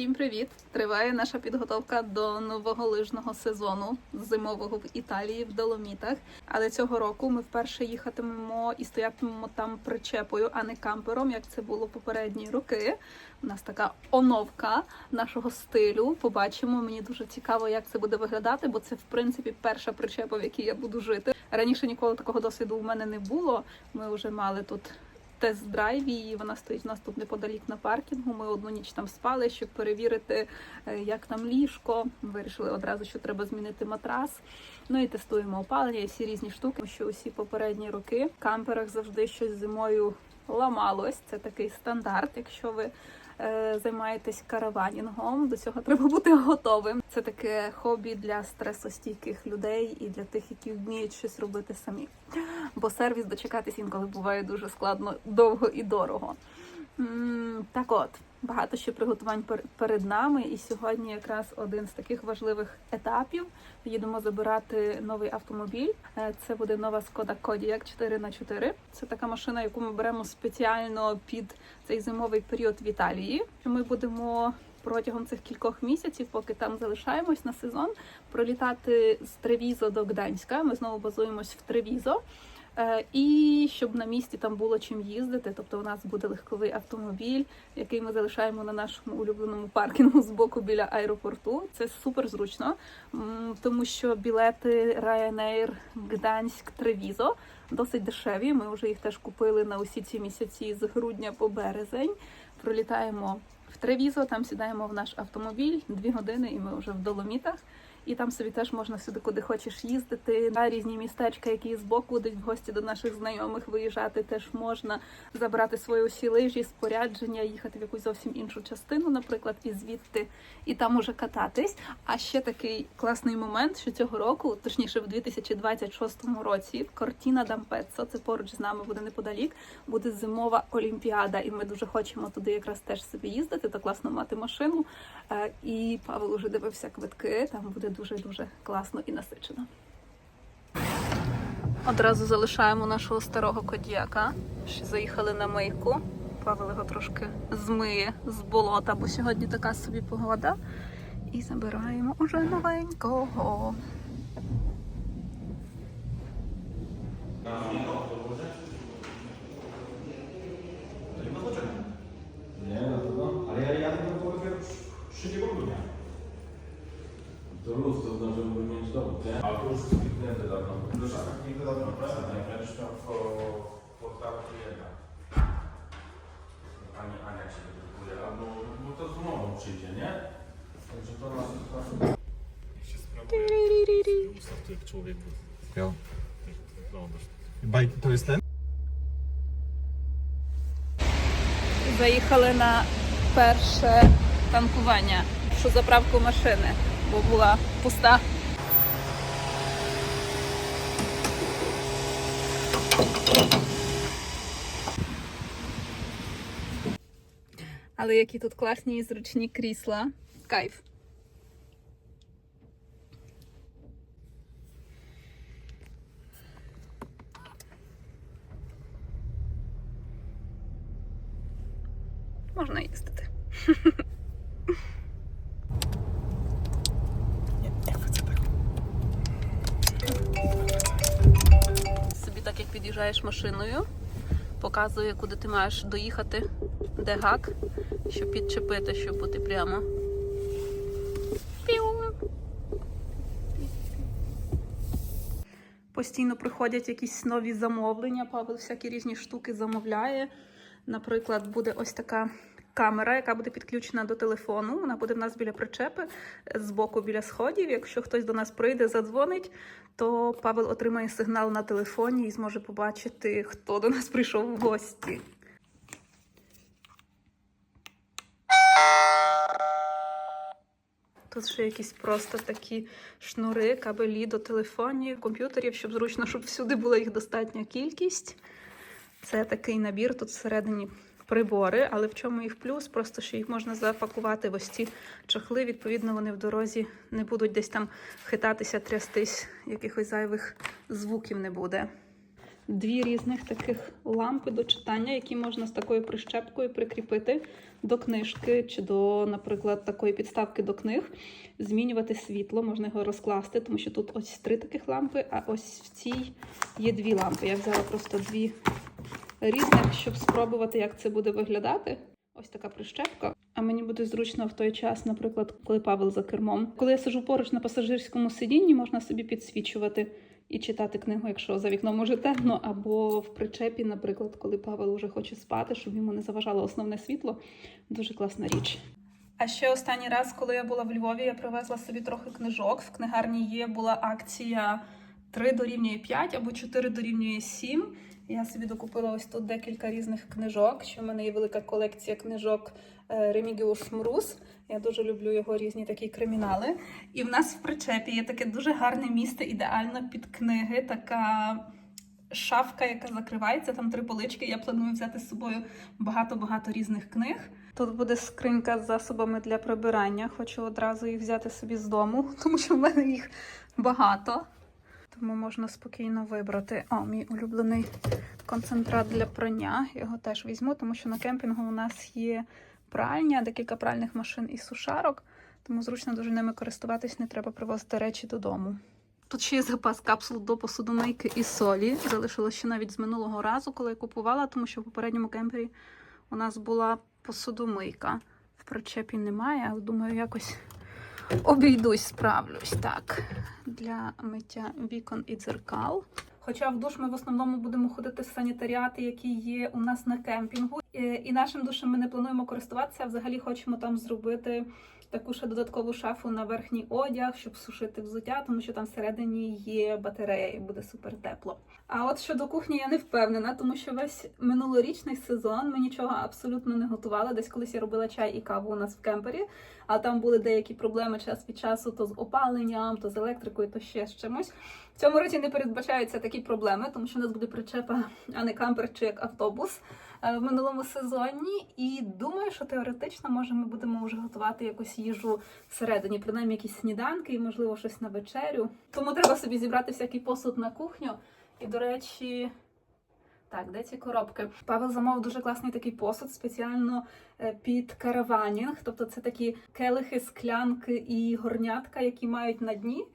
Всім привіт! Триває наша підготовка до нового лижного сезону зимового в Італії в Доломітах. Але цього року ми вперше їхатимемо і стоятимемо там причепою, а не кампером, як це було попередні роки. У нас така оновка нашого стилю. Побачимо. Мені дуже цікаво, як це буде виглядати, бо це в принципі перша причепа, в якій я буду жити. Раніше ніколи такого досвіду у мене не було. Ми вже мали тут тест-драйв її. Вона стоїть у нас тут неподалік на паркінгу. Ми одну ніч там спали, щоб перевірити, е, як там ліжко. Вирішили одразу, що треба змінити матрас. Ну і тестуємо опалення і всі різні штуки. Що усі попередні роки в камперах завжди щось зимою ламалось. Це такий стандарт. Якщо ви займаєтесь караванінгом, до цього треба бути готовим. Це таке хобі для стресостійких людей і для тих, які вміють щось робити самі. Бо сервіс дочекатись інколи буває дуже складно, довго і дорого. Так от, багато ще приготувань пер- перед нами, і сьогодні якраз один з таких важливих етапів. Їдемо забирати новий автомобіль. Е, Це буде нова Skoda Kodiaq 4х4. Це така машина, яку ми беремо спеціально під цей зимовий період в Італії. Ми будемо протягом цих кількох місяців, поки там залишаємось на сезон, пролітати з Тревізо до Гданська. Ми знову базуємось в Тревізо. Е, І щоб на місці там було чим їздити, тобто у нас буде легковий автомобіль, який ми залишаємо на нашому улюбленому паркінгу з боку біля аеропорту. Це супер зручно, тому що білети Ryanair Гданськ Тревізо досить дешеві. Ми вже їх теж купили на усі ці місяці з грудня по березень. Пролітаємо в Тревізо, там сідаємо в наш автомобіль дві години, і ми вже в Доломітах. І там собі теж можна сюди, куди хочеш їздити. На різні містечка, які збоку десь в гості до наших знайомих виїжджати, теж можна забрати свої усі лижі, спорядження, їхати в якусь зовсім іншу частину, наприклад, і звідти, і там уже кататись. А ще такий класний момент, що цього року, точніше, в 2026 році, в Кортіна Дампеццо, це поруч з нами буде неподалік, буде зимова олімпіада, і ми дуже хочемо туди якраз теж собі їздити. То класно мати машину. Е, І Павел уже дивився квитки. Там буде дуже дуже класно і насичено. Одразу залишаємо нашого старого кодіяка. Ще заїхали на мийку. Павел його трошки змиє з болота, бо сьогодні така собі погода. І забираємо уже новенького. Jak Jo. wyglądasz. To jest ten? Заїхали на перше танкування, першу заправку машини, бо була пуста. Але які тут класні і зручні крісла. Кайф. Можна їздити. Собі так як під'їжджаєш машиною, показує, куди ти маєш доїхати, де гак, щоб підчепити, щоб бути прямо. Постійно приходять якісь нові замовлення. Павел всякі різні штуки замовляє. Наприклад, буде ось така камера, яка буде підключена до телефону. Вона буде в нас біля причепи з боку біля сходів. Якщо хтось до нас прийде, задзвонить, то Павел отримає сигнал на телефоні і зможе побачити, хто до нас прийшов в гості. Тут ще якісь просто такі шнури, кабелі до телефонів, комп'ютерів, щоб зручно, щоб всюди була їх достатня кількість. Це такий набір, тут всередині прибори, але в чому їх плюс? Просто що їх можна запакувати в ось ці чохли. Відповідно, вони в дорозі не будуть десь там хитатися, трястись, якихось зайвих звуків не буде. дві різних таких лампи до читання, які можна з такою прищепкою прикріпити до книжки чи до, наприклад, такої підставки до книг, змінювати світло, можна його розкласти, тому що тут ось три таких лампи, а ось в цій є дві лампи. Я взяла просто дві різних, щоб спробувати, як це буде виглядати. Ось така прищепка. А мені буде зручно в той час, наприклад, коли Павел за кермом. Коли я сиджу поруч на пасажирському сидінні, можна собі підсвічувати і читати книгу, якщо за вікном уже темно, або в причепі, наприклад, коли Павел уже хоче спати, щоб йому не заважало основне світло. Дуже класна річ. А ще останній раз, коли я була в Львові, я привезла собі трохи книжок. В книгарні є була акція 3 дорівнює 5 або 4 дорівнює 7. Я собі докупила ось тут декілька різних книжок. Що в мене є велика колекція книжок е, Ремігіус Мрус. Я дуже люблю його різні такі кримінали. І в нас в причепі є таке дуже гарне місце, ідеально під книги. Така шафка, яка закривається, там три полички. Я планую взяти з собою багато-багато різних книг. Тут буде скринька з засобами для прибирання. Хочу одразу їх взяти собі з дому, тому що в мене їх багато. Тому можна спокійно вибрати. О, мій улюблений концентрат для прання. Його теж візьму, тому що на кемпінгу у нас є пральня, декілька пральних машин і сушарок. Тому зручно дуже ними користуватись, не треба привозити речі додому. Тут ще є запас капсул до посудомийки і солі. Залишилося ще навіть з минулого разу, коли я купувала, тому що в попередньому кемпері у нас була посудомийка. В причепі немає, але думаю, якось обійдусь, справлюсь так. Для миття вікон і дзеркал. Хоча в душ ми в основному будемо ходити в санітаріати, які є у нас на кемпінгу. Е, І нашим душем ми не плануємо користуватися. а Взагалі хочемо там зробити таку ще додаткову шафу на верхній одяг, щоб сушити взуття, тому що там всередині є батарея і буде супер тепло. А от щодо кухні я не впевнена, тому що весь минулорічний сезон ми нічого абсолютно не готували. Десь колись я робила чай і каву у нас в кемпері, а там були деякі проблеми час від часу, то з опаленням, то з електрикою, то ще з чимось. В цьому році не передбачаються такі проблеми, тому що у нас буде причепа, а не кампер чи як автобус в минулому сезоні. І думаю, що теоретично може ми будемо вже готувати якусь їжу всередині, принаймні якісь сніданки і, можливо, щось на вечерю. Тому треба собі зібрати всякий посуд на кухню. І, до речі, так, де ці коробки? Павел замовив дуже класний такий посуд спеціально е, під караванінг. Тобто це такі келихи, склянки і горнятка, які мають на дні.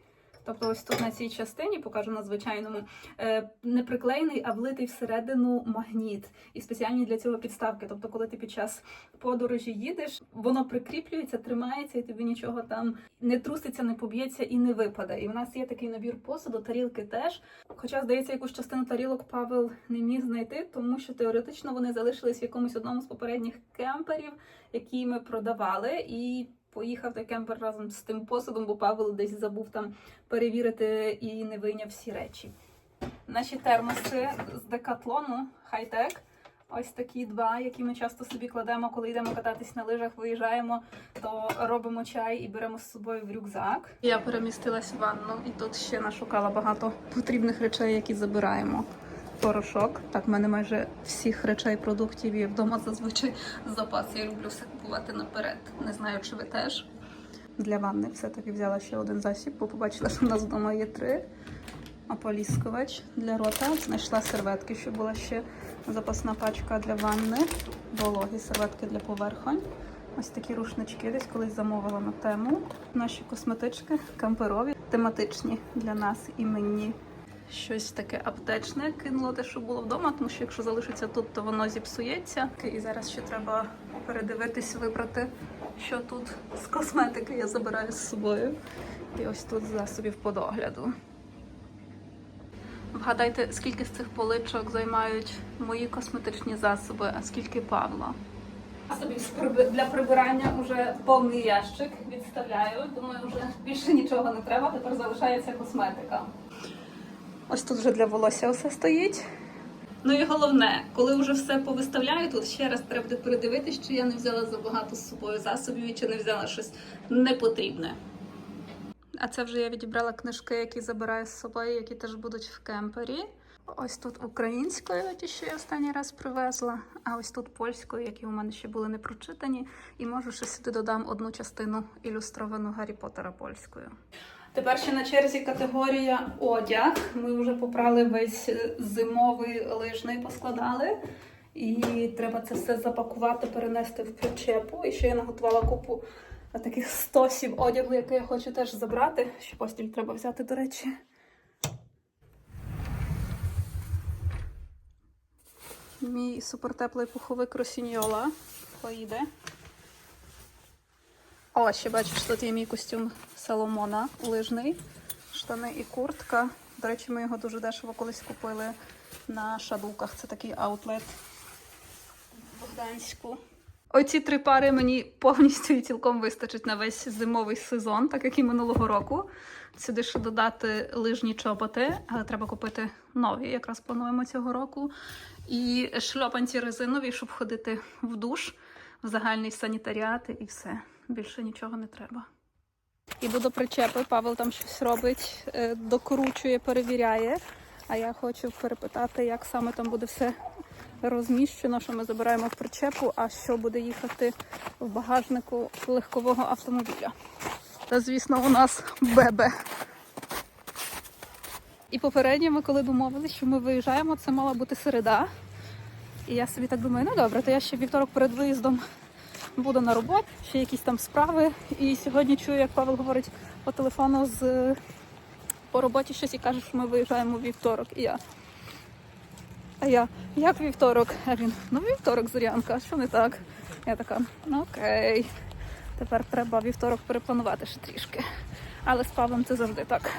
Тобто, ось тут на цій частині, покажу на звичайному, е, не приклеєний, а влитий всередину магніт. І спеціальні для цього підставки. Тобто, коли ти під час подорожі їдеш, воно прикріплюється, тримається, і тобі нічого там не труситься, не поб'ється і не випаде. І в нас є такий набір посуду, тарілки теж. Хоча, здається, якусь частину тарілок Павел не міг знайти, тому що теоретично вони залишились в якомусь одному з попередніх кемперів, які ми продавали, і поїхав той кемпер разом з тим посудом, бо Павел десь забув там перевірити і не вийняв всі речі. Наші термоси з декатлону хай-тек. Ось такі два, які ми часто собі кладемо, коли йдемо кататись на лижах, виїжджаємо, то робимо чай і беремо з собою в рюкзак. Я перемістилась в ванну і тут ще нашукала багато потрібних речей, які забираємо. Порошок. Так, в мене майже всіх речей, продуктів є вдома зазвичай запас. Я люблю все купувати наперед. Не знаю, чи ви теж. Для ванни все-таки взяла ще один засіб, бо побачила, що в нас вдома є три. Ополіскувач для рота. Знайшла серветки, щоб була ще запасна пачка для ванни, вологі серветки для поверхонь. Ось такі рушнички десь колись замовила на тему. Наші косметички камперові, тематичні для нас і мені. Щось таке аптечне кинуло те, що було вдома, тому що якщо залишиться тут, то воно зіпсується. І зараз ще треба передивитись, вибрати, що тут з косметики я забираю з собою. І ось тут засобів по догляду. Вгадайте, скільки з цих поличок займають мої косметичні засоби, а скільки Павла. Собі для прибирання вже повний ящик відставляю. Думаю, вже більше нічого не треба. Тепер залишається косметика. Ось тут вже для волосся все стоїть. Ну і головне, коли вже все повиставляю, тут ще раз треба буде передивитись, чи я не взяла забагато з собою засобів і чи не взяла щось непотрібне. А це вже я відібрала книжки, які забираю з собою, які теж будуть в кемпері. Ось тут українською, ті, що я останній раз привезла, а ось тут польською, які у мене ще були не прочитані. І можу ще сюди додам одну частину ілюстровану Гаррі Поттера польською. Тепер ще на черзі категорія одяг. Ми вже попрали весь е, зимовий лижний, поскладали. І треба це все запакувати, перенести в причепу. І ще я наготувала купу е, таких стосів одягу, який я хочу теж забрати. Ще постіль треба взяти, до речі. Мій супертеплий пуховик Росіньола поїде. О, ще бачиш, тут є мій костюм Соломона лижний, штани і куртка. До речі, ми його дуже дешево колись купили на шадуках. Це такий аутлет в Богданську. Оці три пари мені повністю і цілком вистачить на весь зимовий сезон, так як і минулого року. Сюди ще додати лижні чоботи, але треба купити нові, якраз плануємо цього року. І шльопанці резинові, щоб ходити в душ, в загальний санітаріат і все. Більше нічого не треба. Іду до причепи, Павел там щось робить, е, докручує, перевіряє. А я хочу перепитати, як саме там буде все розміщено, що ми забираємо в причепу, а що буде їхати в багажнику легкового автомобіля. Та, звісно, у нас бебе. І попередньо ми коли домовились, що ми виїжджаємо, це мала бути середа. І я собі так думаю, ну добре, то я ще вівторок перед виїздом буду на роботі, ще якісь там справи. І сьогодні чую, як Павел говорить по телефону з по роботі щось і каже, що ми виїжджаємо вівторок. І я. А я, як вівторок? А він, ну вівторок, Зорянка, що не так? Я така, ну окей. Тепер треба вівторок перепланувати ще трішки. Але з Павлом це завжди так.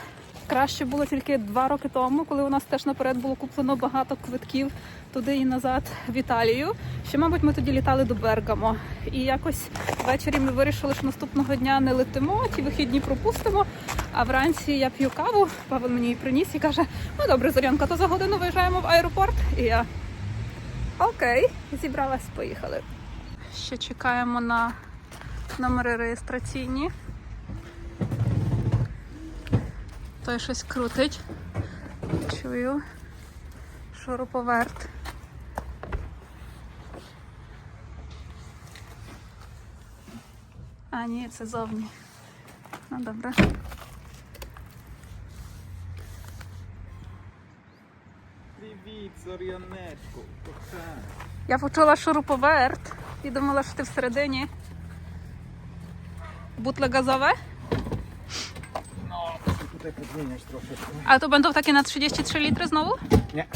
Краще було тільки два роки тому, коли у нас теж наперед було куплено багато квитків туди і назад в Італію. Ще, мабуть, ми тоді літали до Бергамо. І якось ввечері ми вирішили, що наступного дня не летимо, ті вихідні пропустимо. А вранці я п'ю каву, Павел мені її приніс і каже: ну добре, Зорянка, то за годину виїжджаємо в аеропорт. І я окей, зібралась, поїхали. Ще чекаємо на номери реєстраційні. Той щось крутить. Чую. Шуруповерт. А, ні, це зовні. Ну, добре. Привіт, Зорянечко. Я почула шуруповерт і думала, що ти всередині. Бутле газове? Tutaj podmieniać troszeczkę. A to będą takie na 33 litry znowu? Nie.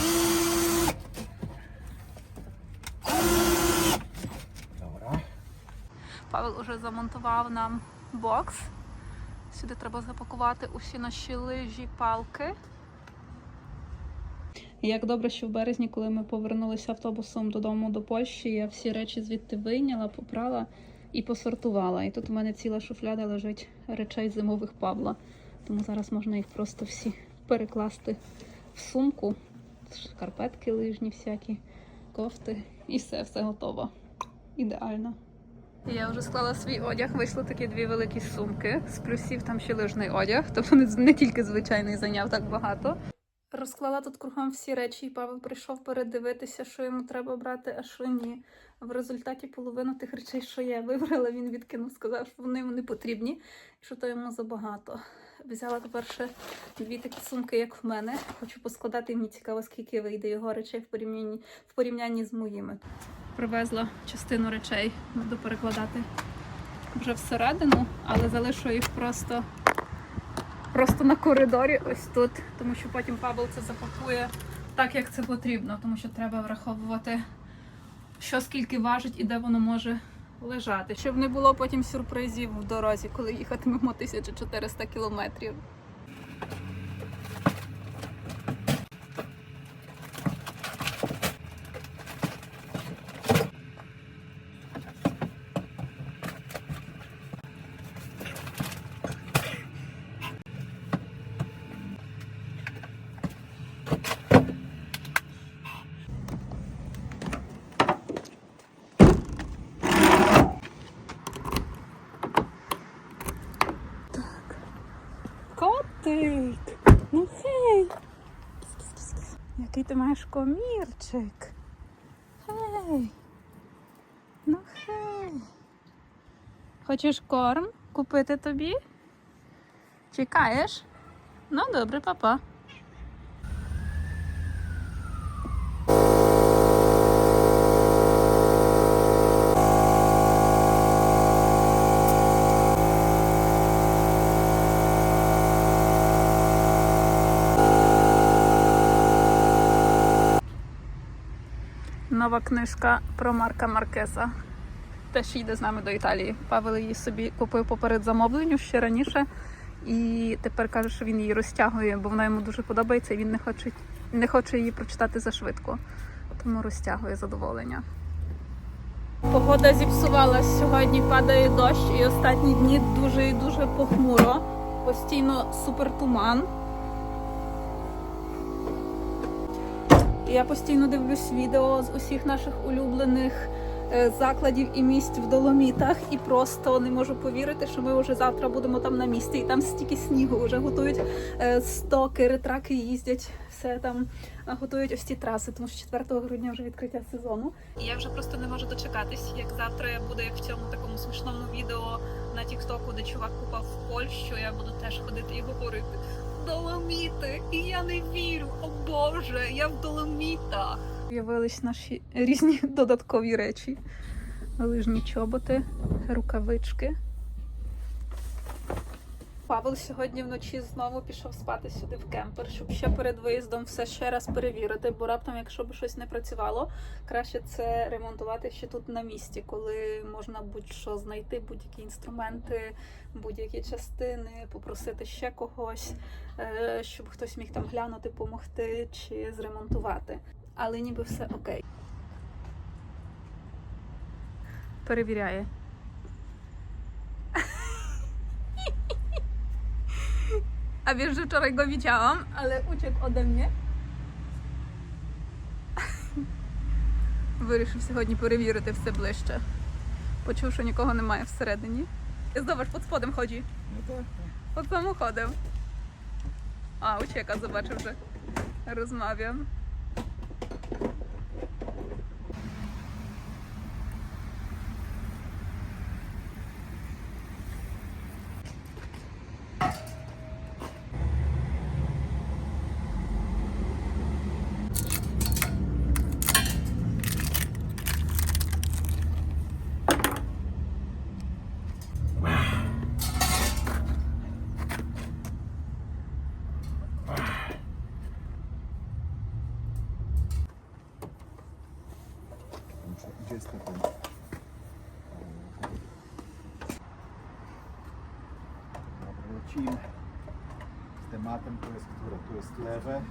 Dobra. Павел уже замонтував нам бокс. Сюди треба запакувати усі наші лижі, палки. Як добре, що в березні, коли ми повернулися автобусом додому до Польщі, я всі речі звідти вийняла, попрала і посортувала. І тут у мене ціла шуфляда лежить речей зимових Павла. Тому зараз можна їх просто всі перекласти в сумку. Шкарпетки лижні всякі, кофти, і все, все готово. Ідеально. Я вже склала свій одяг, вийшли такі дві великі сумки. З плюсів там ще лижний одяг, тобто не, тільки звичайний зайняв так багато. Розклала тут кругом всі речі, і Павел прийшов передивитися, що йому треба брати, а що ні. В результаті половину тих речей, що я вибрала, він відкинув, сказав, що вони йому не потрібні, що то йому забагато. Взяла тепер ще дві такі сумки, як в мене. Хочу поскладати, мені цікаво, скільки вийде його речей в порівнянні, в порівнянні з моїми привезла частину речей, буду перекладати вже всередину, але залишу їх просто, просто на коридорі ось тут, тому що потім Павел це запакує так, як це потрібно, тому що треба враховувати, що скільки важить і де воно може лежати, щоб не було потім сюрпризів в дорозі, коли їхатимемо 1400 кілометрів. Котик! Ну хей! Маєш комірчик? Хей! Ну хей! Хочеш корм купити тобі? Чекаєш? Ну, добре, папа. Нова книжка про Марка Маркеса. Теж їде з нами до Італії. Павел її собі купив поперед замовленню ще раніше. І тепер каже, що він її розтягує, бо вона йому дуже подобається, і він не хоче, не хоче її прочитати зашвидко. Тому розтягує задоволення. Погода зіпсувалась. Сьогодні падає дощ, і останні дні дуже і дуже похмуро. Постійно супертуман. Я постійно дивлюсь відео з усіх наших улюблених е, закладів і місць в Доломітах, і просто не можу повірити, що ми вже завтра будемо там на місці, і там стільки снігу вже готують е, стоки, ретраки їздять, все там е, готують ось ці траси, тому що 4 грудня вже відкриття сезону. Я вже просто не можу дочекатись, як завтра буде як в цьому такому смішному відео на Тіктоку, де чувак купав в Польщу. Я буду теж ходити і говорити. Доломіти, і я не вірю. О Боже, я в доломітах. З'явились наші різні додаткові речі: лижні чоботи, рукавички. Павел сьогодні вночі знову пішов спати сюди в кемпер, щоб ще перед виїздом все ще раз перевірити, бо раптом, якщо б щось не працювало, краще це ремонтувати ще тут на місці, коли можна будь-що знайти, будь-які інструменти, будь-які частини, попросити ще когось, е, щоб хтось міг там глянути, допомогти чи зремонтувати. Але ніби все окей. Перевіряє. A wiesz, że wczoraj go widziałam, ale uciekł ode mnie. Вирішив сьогодні перевірити все ближче. Почув, що нікого немає всередині. І Zobacz, pod spodem chodzi. No tak, Pod samochodem. A, ucieka, zobaczył, że rozmawiam. Gdzie jest ten? Dobra, lecimy. Z tematem to jest które? Tu jest lewe.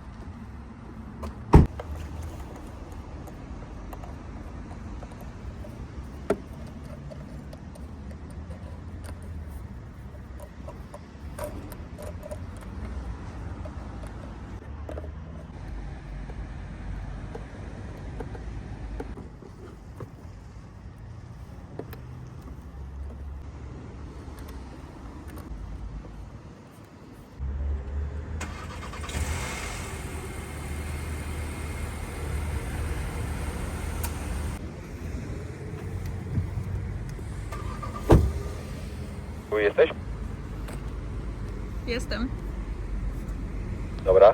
Jesteś? Jestem. Dobra.